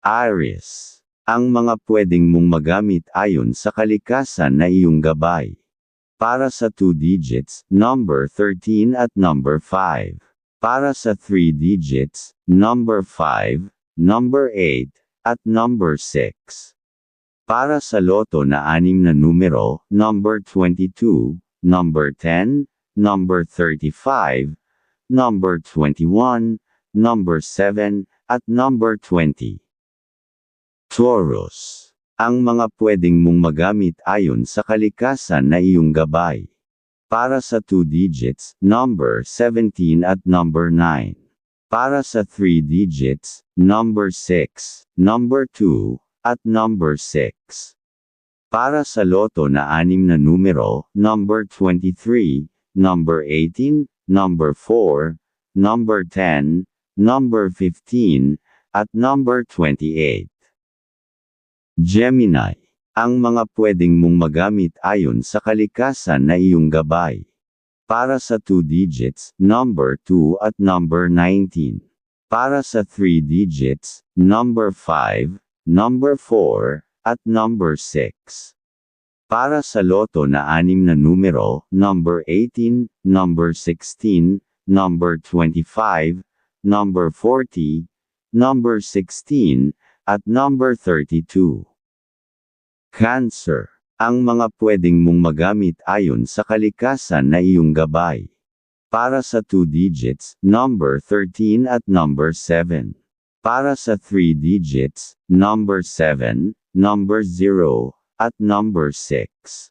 Aries. Ang mga pwedeng mong magamit ayon sa kalikasan na iyong gabay. Para sa 2 digits, number 13 at number 5. Para sa 3 digits, number 5, number 8, at number 6. Para sa loto na anim na numero, number 22, number 10, number 35, number 21, number 7, at number 20. Taurus. Ang mga pwedeng mong magamit ayon sa kalikasan na iyong gabay. Para sa 2 digits, number 17 at number 9. Para sa 3 digits, number 6, number 2, at number 6. Para sa loto na anim na numero, number 23, number 18, number 4, number 10, number 15, at number 28. Gemini. Ang mga pwedeng mong magamit ayon sa kalikasan na iyong gabay. Para sa 2 digits, number 2 at number 19. Para sa 3 digits, number 5, number 4, at number 6. Para sa loto na anim na numero, number 18, number 16, number 25, number 40, number 16, at number 32. Cancer. Ang mga pwedeng mong magamit ayon sa kalikasan na iyong gabay. Para sa 2 digits, number 13 at number 7. Para sa 3 digits, number 7, number 0, at number 6.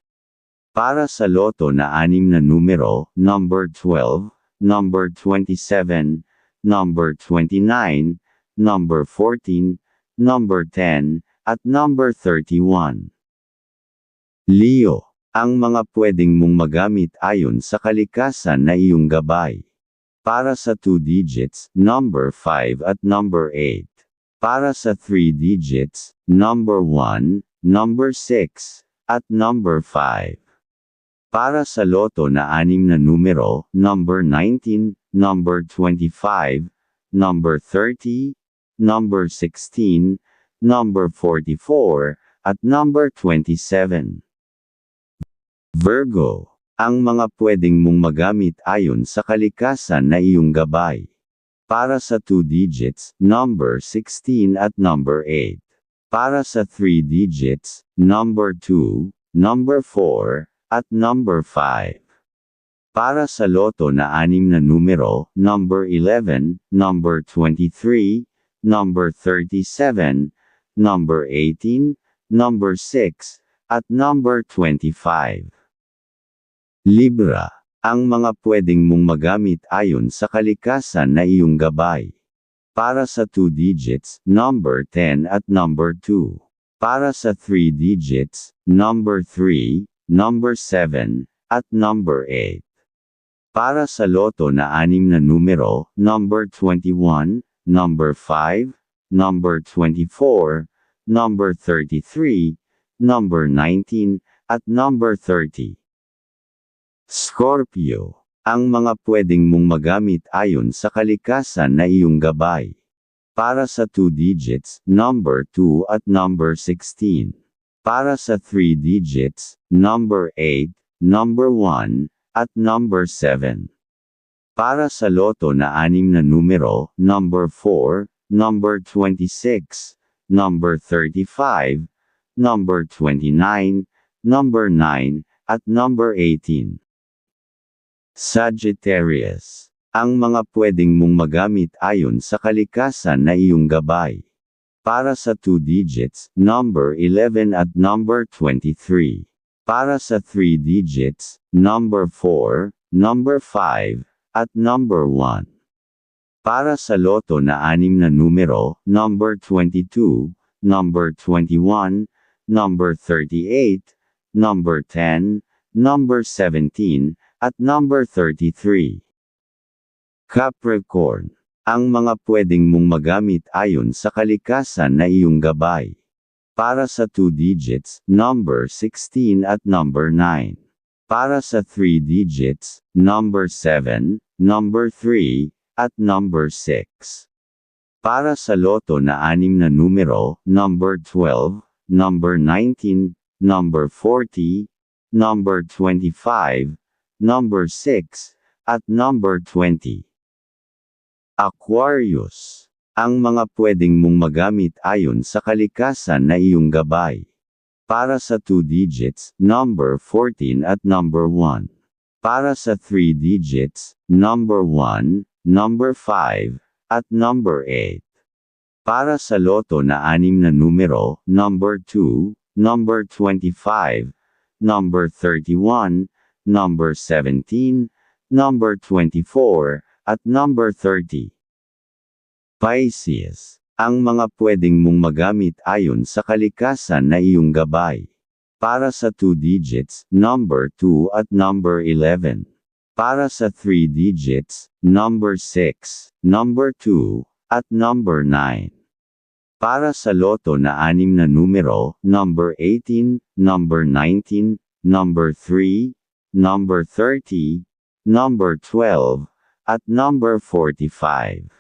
Para sa loto na anim na numero, number 12, number 27, number 29, number 14, number 10, at number 31. Leo. Ang mga pwedeng mong magamit ayon sa kalikasan na iyong gabay. Para sa 2 digits, number 5 at number 8. Para sa 3 digits, number 1, number 6, at number 5. Para sa loto na anim na numero, number 19, number 25, number 30, number 16, number 44, at number 27. Virgo. Ang mga pwedeng mong magamit ayon sa kalikasan na iyong gabay. Para sa 2 digits, number 16 at number 8. Para sa 3 digits, number 2, number 4, at number 5. Para sa loto na anim na numero, number 11, number 23, number 37, number 18, number 6, at number 25. Libra. Ang mga pwedeng mong magamit ayon sa kalikasan na iyong gabay. Para sa 2 digits, number 10 at number 2. Para sa 3 digits, number 3, number 7, at number 8. Para sa loto na anim na numero, number 21, number 5, number 24, number 33, number 19, at number 30. Scorpio. Ang mga pwedeng mong magamit ayon sa kalikasan na iyong gabay. Para sa 2 digits, number 2 at number 16. Para sa 3 digits, number 8, number 1, at number 7. Para sa loto na anim na numero, number 4, number 26, number 35, number 29, number 9, at number 18. Sagittarius. Ang mga pwedeng mong magamit ayon sa kalikasan na iyong gabay. Para sa 2 digits, number 11 at number 23. Para sa 3 digits, number 4, number 5, at number 1. Para sa loto na anim na numero, number 22, number 21, number 38, number 10, number 17, at number 33. Capricorn. Ang mga pwedeng mong magamit ayon sa kalikasan na iyong gabay. Para sa 2 digits, number 16 at number 9. Para sa 3 digits, number 7, number 3, at number 6. Para sa loto na anim na numero, number 12, number 19, number 40, number 25, number 6, at number 20. Aquarius. Ang mga pwedeng mong magamit ayon sa kalikasan na iyong gabay. Para sa 2 digits, number 14 at number 1. Para sa 3 digits, number 1, number 5, at number 8. Para sa loto na anim na numero, number 2, number 25, number 31, number 17, number 24, at number 30. Pisces. Ang mga pwedeng mong magamit ayon sa kalikasan na iyong gabay. Para sa 2 digits, number 2 at number 11. Para sa 3 digits, number 6, number 2, at number 9. Para sa loto na anim na numero, number 18, number 19, number 3, number 30, number 12, at number 45.